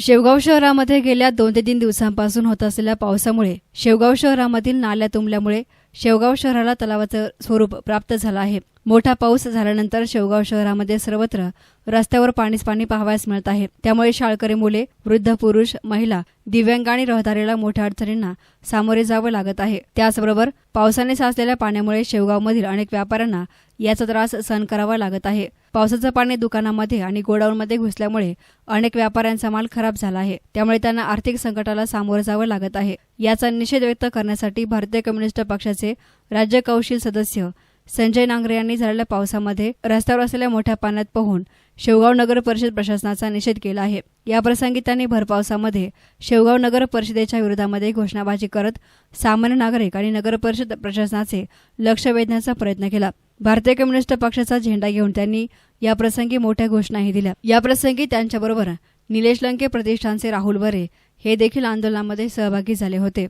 शेवगाव शहरामध्ये गेल्या दोन ते तीन दिवसांपासून होत असलेल्या पावसामुळे शेवगाव शहरामधील नाल्या तुंबल्यामुळे शेवगाव शहराला तलावाचं स्वरूप प्राप्त झालं आहे. मोठा पाऊस झाल्यानंतर शेवगाव शहरामध्ये सर्वत्र रस्त्यावर पाणीच पाणी पाहावयास मिळत आहे. त्यामुळे शाळकरी मुले वृद्ध पुरुष महिला दिव्यांग आणि रहदारीला मोठ्या अडचणींना सामोरे जावं लागत आहे. त्याचबरोबर पावसाने साचलेल्या पाण्यामुळे शेवगावमधील अनेक व्यापाऱ्यांना याचा त्रास सहन करावा लागत आहे. पावसाचं पाणी दुकानामध्ये आणि गोडाऊनमध्ये घुसल्यामुळे अनेक व्यापाऱ्यांचा माल खराब झाला आहे. त्यामुळे त्यांना आर्थिक संकटाला सामोरं जावं लागत आहे. याचा निषेध व्यक्त करण्यासाठी भारतीय कम्युनिस्ट पक्षाचे राज्य कौशील सदस्य संजय नांगरे यांनी झालेल्या पावसामध्ये रस्त्यावर असलेल्या मोठ्या पाण्यात पोहून शेवगाव नगर परिषद प्रशासनाचा निषेध केला आहे. याप्रसंगी त्यांनी भरपावसामध्ये शेवगाव नगर परिषदेच्या विरोधामध्ये घोषणाबाजी करत सामान्य नागरिक आणि नगर परिषद प्रशासनाचे लक्ष वेधण्याचा प्रयत्न केला. भारतीय कम्युनिस्ट पक्षाचा झेंडा घेऊन त्यांनी याप्रसंगी मोठ्या घोषणाही दिल्या. याप्रसंगी त्यांच्याबरोबर निलेश लंके प्रतिष्ठानचे राहुल बरे हे देखील आंदोलनामध्ये सहभागी झाले होते.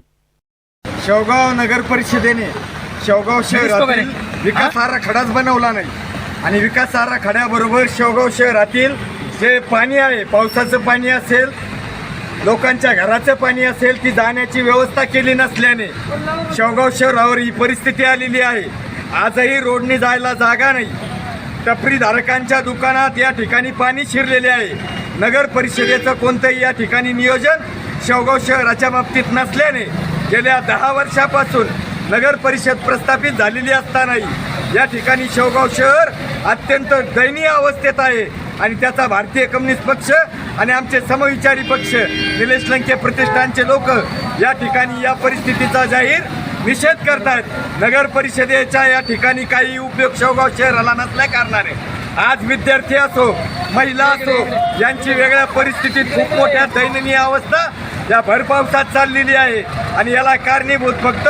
शेवगाव नगर परिषदेने शेवगाव शहरातील विकास आराखडाच बनवला नाही. आणि विकास आराखड्याबरोबर शेवगाव शहरातील जे पाणी आहे पावसाचं पाणी असेल लोकांच्या घराचं पाणी असेल ती जाण्याची व्यवस्था केली नसल्याने शेवगाव शहरावर ही परिस्थिती आलेली आहे. आजही रोडने जायला जागा नाही. टपरीधारकांच्या दुकानात या ठिकाणी पाणी शिरलेले आहे. नगर परिषदेचं कोणतंही या ठिकाणी नियोजन शेवगाव शहराच्या बाबतीत नसल्याने गेल्या दहा वर्षापासून नगर परिषद प्रस्थापित झालेली असतानाही या ठिकाणी शेवगाव शहर अत्यंत दयनीय अवस्थेत आहे आणि त्याचा भारतीय कम्युनिस्ट पक्ष आणि आमचे समविचारी पक्ष निलेश लंके प्रतिष्ठानचे लोक या ठिकाणी या परिस्थितीचा जाहीर निषेध करतात नगर परिषदेच्या या ठिकाणी काही उपयोग शेवगाव शहराला नसल्या कारणाने. आज विद्यार्थी असो महिला असो यांची वेगळ्या परिस्थितीत खूप मोठ्या दयनीय अवस्था या भरपावसात चाललेली आहे. आणि याला कारणीभूत फक्त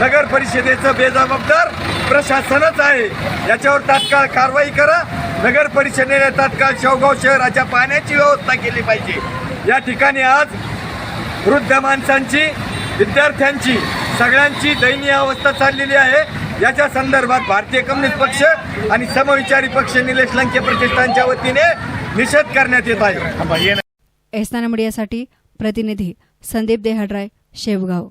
नगर परिषदेचं बेजबाबदार प्रशासनच आहे. याच्यावर तात्काळ कारवाई करा. नगर परिषदेने तात्काळ शेवगाव शहराच्या पाण्याची व्यवस्था केली पाहिजे. या ठिकाणी आज वृद्ध माणसांची विद्यार्थ्यांची सगळ्यांची दयनीय अवस्था चाललेली आहे. याच्या संदर्भात भारतीय कम्युनिस्ट पक्ष आणि समविचारी पक्ष निलेश लंके प्रतिष्ठानच्या वतीने निषेध करण्यात येत आहे. एसनाना मीडियासाठी प्रतिनिधी संदीप देहाड्राय शेवगाव.